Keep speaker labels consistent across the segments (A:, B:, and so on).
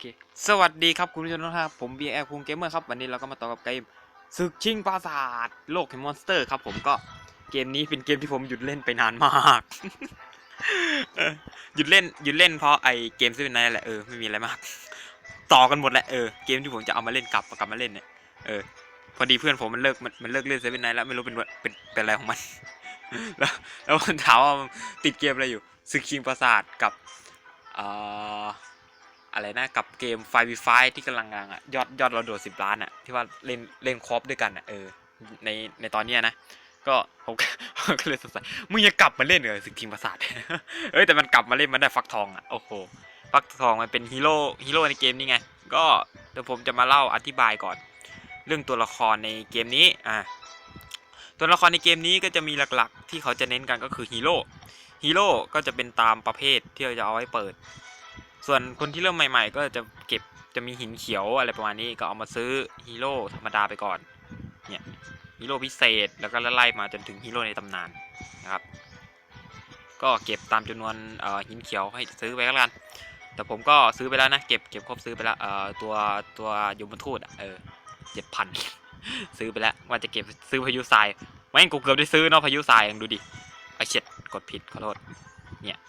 A: เค สวัสดีครับคุณผู้ชมทุกท่านผม b ีแอร์คุงเกมเมอร์ครับ วันนี้เราก็มาต่อกับเกมศึกชิงปราสาทโลกแห่งมอนสเตอร์ครับผมก็เกมนี้เป็นเกมที่ผมหยุดเล่นไปนานมาก หยุดเล่นหยุดเล่นเพราะไอเกมซีเป็นไนแหละเออไม่มีอะไรมาก ต่อกันหมดแหละเออเกมที่ผมจะเอามาเล่นกลับกลับมาเล่นเนี่ยเออพอดีเพื่อนผมมันเลิกมันมันเลิกเล่นเซเว่นไนแล้วไม่รู้เป็นเป็นเป็นอะไรของมัน แล้วแล้วมันถามว่าติดเกมอะไรอยู่ศึกชิงปราสาทกับอ่อ อะไรนะกับเกมไฟวีไฟที่กำลังงังอะยอดยอดเราโดดสิบล้านอะที่ว่าเล่นเล่นครอปด้วยกันอะเออในในตอนเนี้ยนะก็ผมก็เลยสงสัยมึงยังกลับมาเล่นเหรอสึกทีมประสาทเอ้ยแต่มันกลับมาเล่นมันได้ฟักทองอะโอ้โหฟักทองมันเป็นฮีโร่ฮีโร่ในเกมนี้ไงก็เดี๋ยวผมจะมาเล่าอธิบายก่อน เรื่องตัวละครในเกมนี้อะตัวละครในเกมนี้ก็จะมีหลักๆ ที่เขาจะเน้นกันก็คือฮีโร่ฮีโร่ก็จะเป็นตามประเภทที่เราจะเอาไว้เปิด ส่วนคนที่เริ่มใหม่ ๆ ก็จะเก็บจะมีหินเขียวอะไรประมาณนี้ก็เอามาซื้อฮีโร่ธรรมดาไปก่อน เนี่ยฮีโร่พิเศษแล้วก็ไล่มาจนถึงฮีโร่ในตำนานนะครับ ก็เก็บตามจำนวนหินเขียวให้ซื้อไปก็แล้วกัน แต่ผมก็ซื้อไปแล้วนะ เก็บเก็บครบซื้อไปแล้วตัวตัวยมทูตเออเจ็ดพันซื้อไปแล้วว่าจะเก็บซื้อพายุทรายไม่งั้นกูเกือบได้ซื้อเนาะพายุทรายลองดูดิไอเช็ดกดผิดขอโทษเนี่ย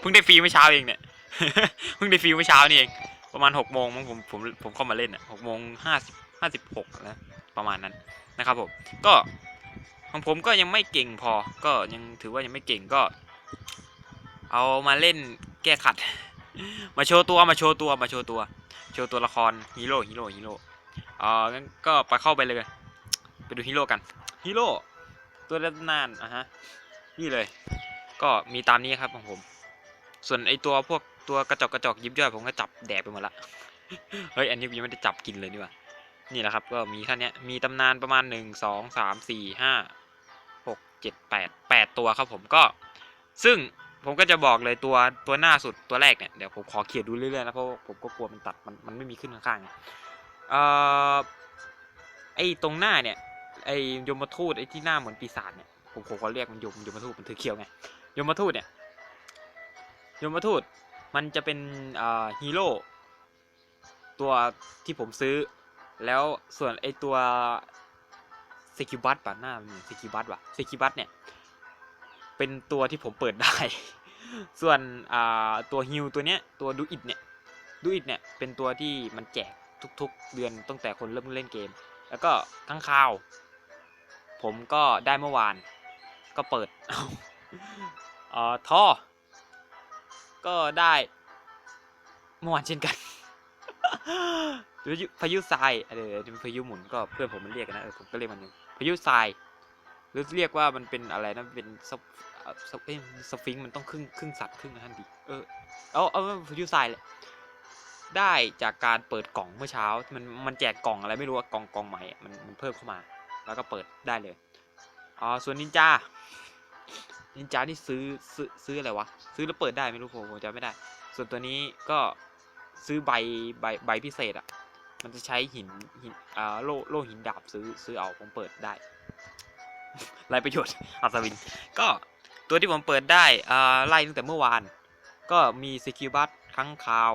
A: เพิ่งได้ฟรีเมื่อเช้าเองเนี่ย เพิ่งได้ฟรีเมื่อเช้านี่เอง ประมาณหกโมงมั้งผมผมผมเข้ามาเล่นอะหกโมงห้าสิบห้าสิบหกนะประมาณนั้นนะครับผมก็ของผมก็ยังไม่เก่งพอ ก็ยังถือว่ายังไม่เก่งก็ เอามาเล่นแก้ขัด มาโชว์ตัวมาโชว์ตัวมาโชว์ตัว โชว์ตัวละครฮีโร่ฮีโร่ฮีโร่เอ่องั้นก็ไปเข้าไปเลยไปดูฮีโร่กันฮีโร่ตัวเล่นนานอะฮะนี่เลย ก็มีตามนี้ครับของผม ส่วนไอตัวพวกตัวกระจอกกระจอกยิบย่อยผมก็จับแดกไปหมดละ เฮ้ยอันนี้ยังไม่ได้จับกินเลยนี่ว่านี่แหละครับก็มีแค่นี้มีตำนานประมาณหนึ่งสองสามสี่ห้าหกเจ็ดแปดแปดตัวครับผมก็ ซึ่งผมก็จะบอกเลยตัวตัวหน้าสุดตัวแรกเนี่ยเดี๋ยวผมขอเขียนดูเรื่อยๆนะเพราะผมก็กลัวมันตัดมันมันไม่มีขึ้นข้างๆเอ่อไอตรงหน้าเนี่ยไอยมทูตไอที่หน้าเหมือนปีศาจเนี่ยผมผมขอเรียกมันยมยมทูตมันถือเขียวไง ยมทูตเนี่ยยมทูตมันจะเป็นฮีโร่ตัวที่ผมซื้อ แล้วส่วนไอตัวเซคิบัตป่ะหน้ามันเซคิบัตป่ะเซคิบัตเนี่ย เป็นตัวที่ผมเปิดได้ ส่วนตัวฮิวตัวเนี้ยตัวดูอิดเนี่ยดูอิดเนี่ยเป็นตัวที่มันแจกทุกๆ เดือนตั้งแต่คนเริ่มเล่นเกม แล้วก็ข้างคาว ผมก็ได้เมื่อวานก็เปิด ออท่อ ก็ได้เมื่อวานเช่นกันพายุพายุทรายเออเป็นพายุหมุนก็เพื่อนผมมันเรียกกันนะเออผมก็เรียกมันอย่างพายุทรายหรือเรียกว่ามันเป็นอะไรนะเป็นสสเอ้สฟิงค์มันต้องครึ่งครึ่งสัตว์ครึ่งนั่นดิเออเอาเอาพายุทรายเลยได้จากการเปิดกล่องเมื่อเช้า มันมันแจกกล่องอะไรไม่รู้อะกล่องกล่องใหม่มันมันเพิ่มเข้ามา แล้วก็เปิดได้เลยอ๋อส่วนนินจา นินจาที่ซื้อซื้อซื้ออะไรวะ ซื้อแล้วเปิดได้ไม่รู้ผมผมจำไม่ได้ ส่วนตัวนี้ก็ซื้อใบใบใบพิเศษอะ่ะ มันจะใช้หินหินอ่าโลโลหินดาบซื้อซื้อเอาผมเปิดได้ไรประโยชน์อัศวิน ก็ตัวที่ผมเปิดได้อ่าไล่ตั้งแต่เมื่อวาน ก็มีสกิลบัตครั้งคราว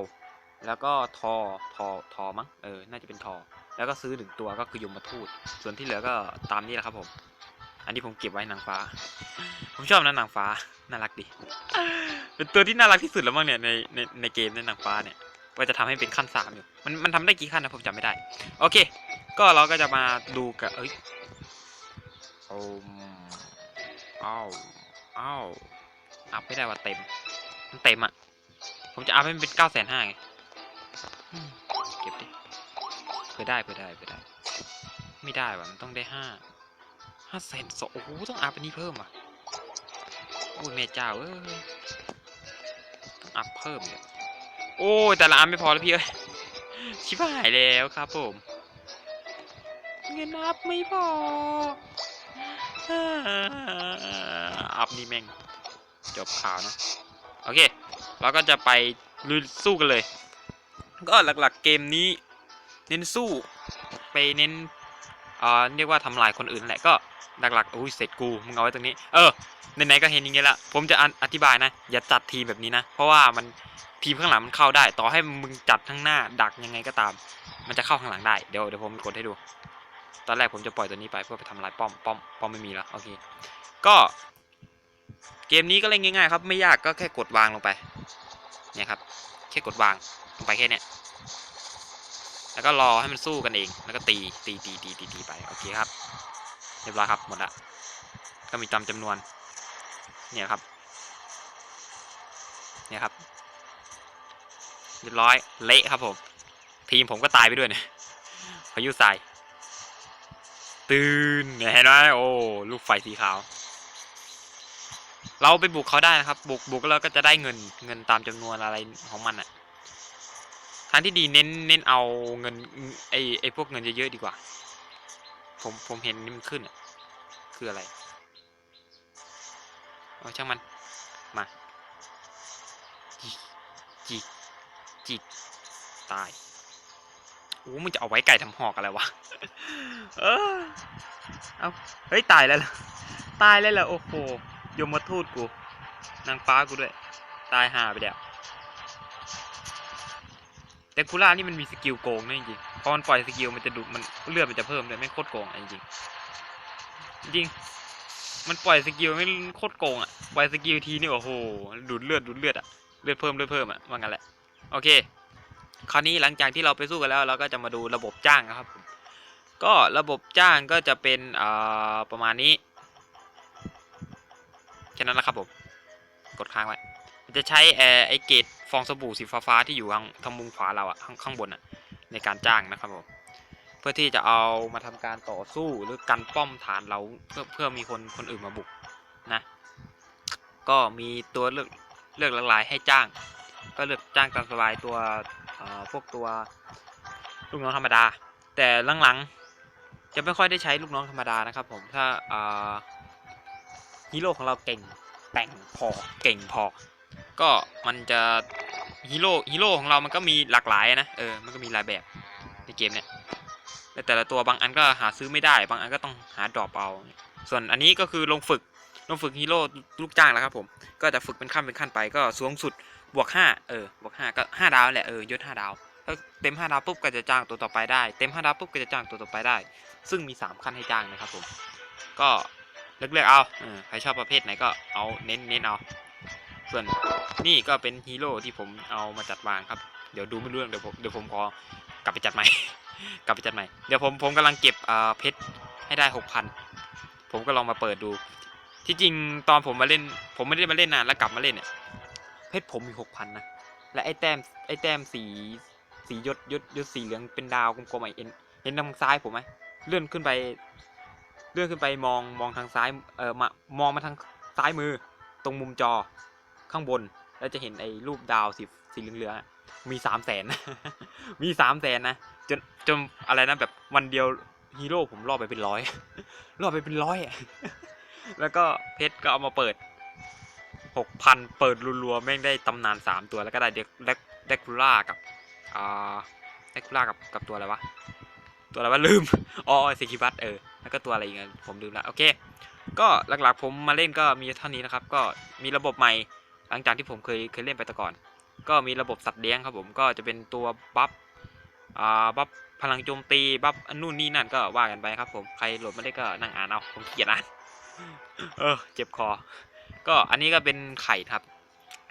A: แล้วก็ทอทอทอมั้งเออ น่าจะเป็นทอ แล้วก็ซื้อหนึ่งตัวก็คือยมทูตส่วนที่เหลือก็ตามนี้แหละครับผม อันนี้ผมเก็บไว้นางฟ้า ผมชอบนะนางฟ้า น่ารักดี เป็นตัวที่น่ารักที่สุดแล้วมั้งเนี่ยในในในเกมในนางฟ้าเนี่ย ว่าจะทำให้เป็นขั้นสามอยู่ มันมันทำได้กี่ขั้นนะผมจำไม่ได้ โอเค ก็เราก็จะมาดูกับเอ้ยโอ้อ้าวอ้าวอัพไม่ได้ว่าเต็ม มันเต็มอะ ผมจะอัพให้มันเป็นเก้าแสนห้าไงเก็บดิเพื่อได้เพื่อได้เพื่อได้ ไม่ได้ว่ะมันต้องได้ห้า ห้าแสนสองโอ้โหต้องอัพอันนี้เพิ่มอะโอ้ยแม่เจ้าเอ้ยต้องอัพเพิ่มเนี่ยโอ้ยแต่ละอันไม่พอแล้วพี่เอ้ยชิบหายแล้วครับผม เงินอัพไม่พออัพนี่แม่งจบข่าวนะโอเคเราก็จะไปลุยสู้กันเลย ก็หลักๆเกมนี้ เน้นสู้ไปเน้นอ่าเรียกว่าทำลายคนอื่นแหละก็ หลักๆอุ้ยเสร็จกูมึงเอาไว้ตรงนี้ เออไหนๆก็เห็นอย่างเงี้ยละผมจะอธิบายนะ อย่าจัดทีมแบบนี้นะ เพราะว่ามันทีมข้างหลังมันเข้าได้ ต่อให้มึงจัดข้างหน้าดักยังไงก็ตาม มันจะเข้าข้างหลังได้เดี๋ยวเดี๋ยวผมกดให้ดู ตอนแรกผมจะปล่อยตัวนี้ไปเพื่อไปทำลายป้อมป้อมป้อมไม่มีแล้วโอเคก็เกมนี้ก็เล่นง่ายๆครับไม่ยากก็แค่กดวางลงไปเนี่ยครับแค่กดวางลงไปแค่เนี้ยแล้วก็รอให้มันสู้กันเอง แล้วก็ตีตีตีตีตีตีไป โอเคครับ เรียบร้อยครับหมดละก็มีตามจำนวน เนี่ยครับ เนี่ยครับ เรียบร้อยเละครับผม ทีมผมก็ตายไปด้วยเนี่ยพายุทรายตื่นเห็นไหมโอ้ลูกไฟสีขาว เราไปบุกเขาได้นะครับ บุกบุกแล้วก็จะได้เงินเงินตามจำนวนอะไรของมันอะทางที่ดีเน้นเน้นเอาเงินไอไอพวกเงินเยอะๆดีกว่า ผมผมเห็นนี่มันขึ้นอะคืออะไรเอาช่างมัน มา จิกจิกจิกตายโอ้มึงจะเอาไว้ไก่ทำหอกอะไรวะ เออเอาเฮ้ย ตายแล้วตายแล้วโอ้โหยมมาทูดกู นางฟ้ากูด้วย ตายห่าไปเดี๋ยว แต่คูล่านี่มันมีสกิลโกงนะจริงๆพอมันปล่อยสกิลมันจะดูมันเลือดมันจะเพิ่มเลยไม่โคตรโกงจริงจริงมันปล่อยสกิลไม่โคตรโกงอะปล่อยสกิลทีนี่โอ้โหดูดเลือดดูดเลือดอะเลือดเพิ่มเลือดเพิ่มอะว่างั้นแหละโอเค คราวนี้หลังจากที่เราไปสู้กันแล้วเราก็จะมาดูระบบจ้างนะครับ ก็ระบบจ้างก็จะเป็นอ่าประมาณนี้แค่นั้นแหละครับผมกดค้างไว้ มันจะใช้เออไอเกตฟองสบู่สีฟ้าๆที่อยู่ทางทางมุมขวาเราอะข้างข้างบนอะในการจ้างนะครับผมเพื่อที่จะเอามาทำการต่อสู้หรือกันป้อมฐานเราเพื่อเพื่อมีคนคนอื่นมาบุกนะก็มีตัวเลือกเลือกหลากหลายให้จ้าง ก็เลือกจ้างตามสบายตัวพวกตัวลูกน้องธรรมดา แต่หลังๆจะไม่ค่อยได้ใช้ลูกน้องธรรมดานะครับผมถ้าฮีโร่ของเราเก่งแต่งพอเก่งพอ ก็มันจะฮีโร่ฮีโร่ของเรามันก็มีหลากหลายนะเออมันก็มีหลายแบบในเกมเนี่ยแต่แต่ละตัวบางอันก็หาซื้อไม่ได้ บางอันก็ต้องหาดรอปเอา ส่วนอันนี้ก็คือลงฝึกลงฝึกฮีโร่ลูกจ้างแล้วครับผม ก็จะฝึกเป็นขั้นเป็นขั้นไปก็สูงสุดบวกห้าเออบวกห้าก็ห้าดาวแหละเออยศห้าดาวถ้าเต็มห้าดาวปุ๊บก็จะจ้างตัวต่อไปได้ เต็มห้าดาวปุ๊บก็จะจ้างตัวต่อไปได้ ซึ่งมีสามขั้นให้จ้างนะครับผม ก็เลือกๆเอาเออใครชอบประเภทไหนก็เอาเน้นเน้นเอา ส่วนนี่ก็เป็นฮีโร่ที่ผมเอามาจัดวางครับ เดี๋ยวดูไม่รู้เรื่องเดี๋ยวผมเดี๋ยวผมขอกลับไปจัดใหม่ กลับไปจัดใหม่ เดี๋ยวผมผมกำลังเก็บเพชรให้ได้หกพันผมก็ลองมาเปิดดู ที่จริงตอนผมมาเล่น ผมไม่ได้มาเล่นนานแล้วกลับมาเล่นเนี่ยเพชรผมมีหกพันนะ และไอ้แต้มไอ้แต้มสีสียศยศยศสีเหลืองเป็นดาวกลมๆไอเอ็นเห็นทางซ้ายผมไหมเลื่อนขึ้นไป เลื่อนขึ้นไปมองมองทางซ้ายเออมามองมาทางซ้ายมือ ตรงมุมจอ ข้างบน แล้วจะเห็นไอ้รูปดาวสีสีเหลืองๆมีสามแสนมีสามแสนนะจนจนอะไรนะแบบวันเดียวฮีโร่ผมรอบไปเป็นร้อยรอบไปเป็นร้อยแล้วก็เพชรก็เอามาเปิดหกพันเปิดรัวๆแม่งได้ตำนานสามตัวแล้วก็ได้เด็กเด็กเด็กคูล่ากับอ่าเด็กคูล่ากับกับตัวอะไรวะตัวอะไรวะลืมอ๋อเซคิบัตเออแล้วก็ตัวอะไรอีกผมลืมละโอเค ก็หลักๆผมมาเล่นก็มีเท่านี้นะครับ ก็มีระบบใหม่ หลังจากที่ผมเคยเคยเล่นไปแต่ก่อน ก็มีระบบสัตว์เลี้ยงครับผมก็จะเป็นตัวบัฟอ่าบัฟพลังโจมตีบัฟนู่นนี่นั่นก็ว่ากันไปครับ ผมใครโหลดไมาได้ก็นั่งอ่านเอาผมเกียดอ่านเออเจ็บคอ ก็อันนี้ก็เป็นไข่ครับ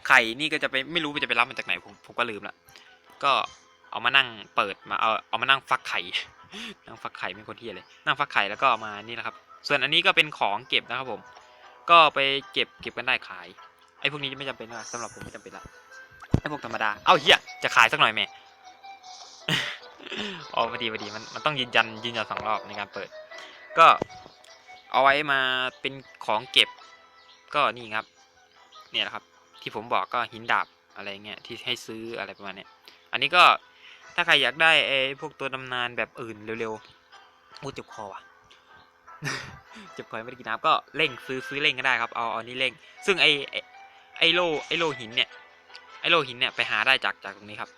A: ไข่นี่ก็จะไปไม่รู้จะไปรับมาจากไหนผมผมก็ลืมละก็เอามานั่งเปิดมาเอาเอามานั่งฟักไข่ นั่งฟักไข่ไม่คนเที่ยเลย นั่งฟักไข่แล้วก็เอามานี่นะครับ ส่วนอันนี้ก็เป็นของเก็บนะครับผม ก็ไปเก็บเก็บกันได้ขาย ไอ้พวกนี้ไม่จำเป็นละสำหรับผมไม่จำเป็นละไอ้พวกธรรมดา เอ้าเฮียจะขายสักหน่อยแม่อ๋อพอดีพอดีมันมันต้องยืนยันยืนยันสองรอบในการเปิด ก็เอาไว้มาเป็นของเก็บ ก็นี่ครับ เนี่ยแหละครับ ที่ผมบอกก็หินดาบอะไรเงี้ยที่ให้ซื้ออะไรประมาณเนี้ยอันนี้ก็ถ้าใครอยากได้ไอ้พวกตัวตำนานแบบอื่นเร็วๆอู้เจ็บคอว่ะเจ็บคอไม่ได้กินน้ำก็เร่งซื้อซื้อเร่งก็ได้ครับเอาเอานี่เร่ง ซึ่งไอ้ ไอโลไอโลหินเนี่ยไอโลหินเนี่ยไปหาได้จากจากตรงนี้ครับ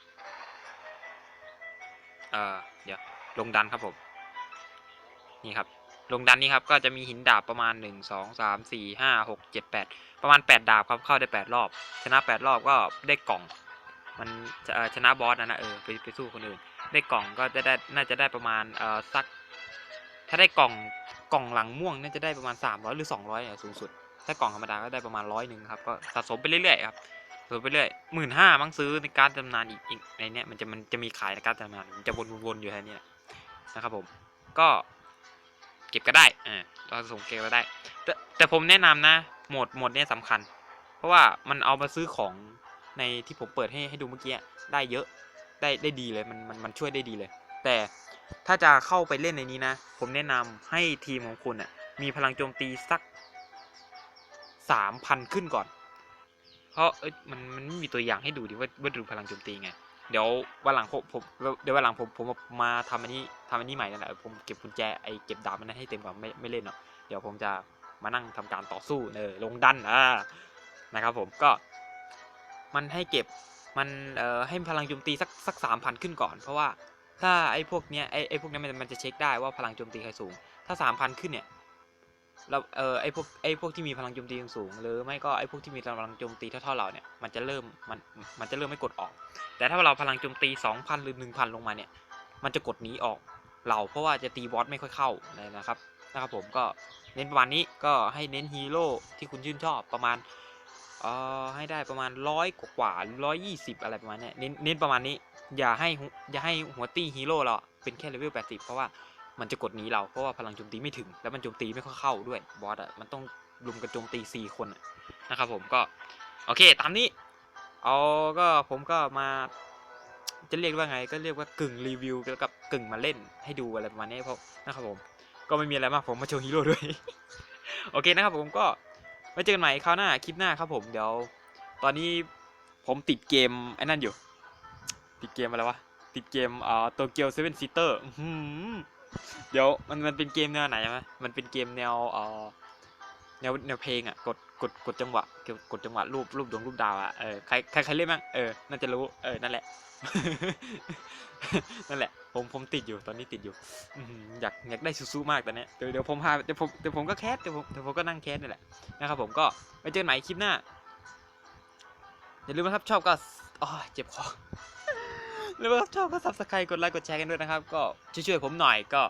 A: เอ่อเดี๋ยวลงดันครับผมนี่ครับลงดันนี้ครับก็จะมีหินดาบประมาณ 1 2 3 4 5 6 7 8 ประมาณ 8 ดาบครับเข้าได้ 8 รอบ ชนะ 8 รอบก็ได้กล่อง มันชนะบอสนะนะเออไปไปสู้คนอื่น ได้กล่องก็จะได้น่าจะได้ประมาณเอ่อสัก ถ้าได้กล่องกล่องหลังม่วงน่าจะได้ประมาณ 300 หรือ 200เนี่ยสูงสุด ถ้ากล่องธรรมดาก็ได้ประมาณร้อยหนึ่งครับก็สะสมไปเรื่อยๆครับสะสมไปเรื่อยหมื่นห้ามั้งซื้อในการดตำนานอีกในเนี้ยมันจะมันจะมีขายในการดตำนานมันจะวนๆอยู่แค่นี้นะครับผมก็เก็บก็ได้อ่าเราสะสมเก็บก็ได้ แต่แต่ผมแนะนำนะโหมดโหมดเนี้ยสำคัญ เพราะว่ามันเอามาซื้อของในที่ผมเปิดให้ให้ดูเมื่อกี้ได้เยอะได้ได้ดีเลยมันมันมันช่วยได้ดีเลย แต่ถ้าจะเข้าไปเล่นในนี้นะ ผมแนะนำให้ทีมของคุณอะมีพลังโจมตีสัก สามพันขึ้นก่อน เพราะเอ้ยมันมันไม่มีตัวอย่างให้ดูดิว่าว่าดูพลังโจมตีไง เดี๋ยววันหลังผมผมเดี๋ยววันหลังผมผมมาทำอันนี้ทำอันนี้ใหม่นั่นแหละผมเก็บกุญแจไอเก็บดาบมันให้เต็มก่อนไม่ไม่เล่นหรอกเดี๋ยวผมจะมานั่งทำการต่อสู้เออลงดันอ่านะครับผมก็ มันให้เก็บมันเอ่อให้พลังโจมตีสักสักสามพันขึ้นก่อน เพราะว่าถ้าไอ้พวกเนี้ยไอ้ไอ้พวกเนี้ยมันมันจะเช็คได้ว่าพลังโจมตีใครสูง ถ้าสามพันขึ้นเนี่ย เราเออไอ้พวกไอ้พวกที่มีพลังโจมตีสูง หรือไม่ก็ไอ้พวกที่มีพลังโจมตีเท่าๆเราเนี่ยมันจะเริ่มมันมันจะเริ่มไม่กดออก แต่ถ้าเราพลังโจมตี 2,000 หรือ 1,000 ลงมาเนี่ย มันจะกดหนีออกเราเพราะว่าจะตีบอสไม่ค่อยเข้าเลยนะครับนะครับผมก็เน้นประมาณนี้ก็ให้เน้นฮีโร่ที่คุณชื่นชอบประมาณเอ่อให้ได้ประมาณร้อยกว่าร้อยยี่สิบอะไรประมาณเนี้ยเน้นเน้นประมาณนี้อย่าให้อย่าให้หัวตีฮีโร่เราเป็นแค่เลเวล80เพราะว่า มันจะกดหนีเราเพราะว่าพลังโจมตีไม่ถึง แล้วมันโจมตีไม่ค่อยเข้าด้วยบอสอะมันต้องรุมกันโจมตี4คนนะครับผมก็โอเคตามนี้เอาก็ผมก็มาจะเรียกว่าไงก็เรียกว่ากึ่งรีวิวแล้วกับกึ่งมาเล่นให้ดูอะไรประมาณนี้เพราะนะครับผมก็ไม่มีอะไรมากผมมาโชว์ฮีโร่ด้วย โอเคนะครับผมก็ไว้เจอกันใหม่คราวหน้าคลิปหน้าครับผมเดี๋ยว ตอนนี้ผมติดเกมไอ้นั่นอยู่ ติดเกมอะไรวะ ติดเกมอ่าโตเกียวเซเว่นซีเตอร์ เดี๋ยวมันมันเป็นเกมแนวไหนไหมมันเป็นเกมแนวเอ่อแนวแนวเพลงอะกดกดกดจังหวะเกี่ยวกดจังหวะรูปรูปดวงรูปดาวอะเออใครใครใครเล่นบ้างเออน่าจะรู้เออนั่นแหละ นั่นแหละ ผมผมติดอยู่ตอนนี้ติดอยู่อยากอยากได้ซูๆมากตอนเนี้ยเดี๋ยวเดี๋ยวผมพาเดี๋ยวผมเดี๋ยวผมก็แคสเดี๋ยวผมเดี๋ยวผมก็นั่งแคสนี่แหละนะครับผมก็ไว้เจอกันใหม่คลิปหน้าอย่าลืมนะครับชอบก็อ๋อเจ็บคอ หรือว่าชอบก็ซับสไครต์กดไลค์กดแชร์กันด้วยนะครับ ก็ช่วยๆผมหน่อยก็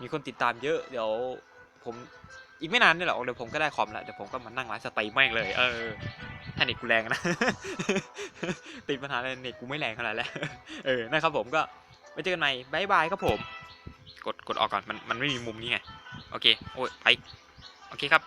A: มีคนติดตามเยอะ เดี๋ยวผมอีกไม่นานนี่แหละเดี๋ยวผมก็ได้คอมแล้วเดี๋ยวผมก็มานั่งไลฟ์สตรีมแม่งเลย เออถ้าเน็ตกูแรงนะ ติดปัญหาเลยเน็ตกูไม่แรงขนาดแล้ว เออ นะครับผมก็ไว้เจอกันใหม่บายบายครับผม กดกดออกก่อนมันมันไม่มีมุมนี้ไง โอเค โอ้ยไป โอเคครับ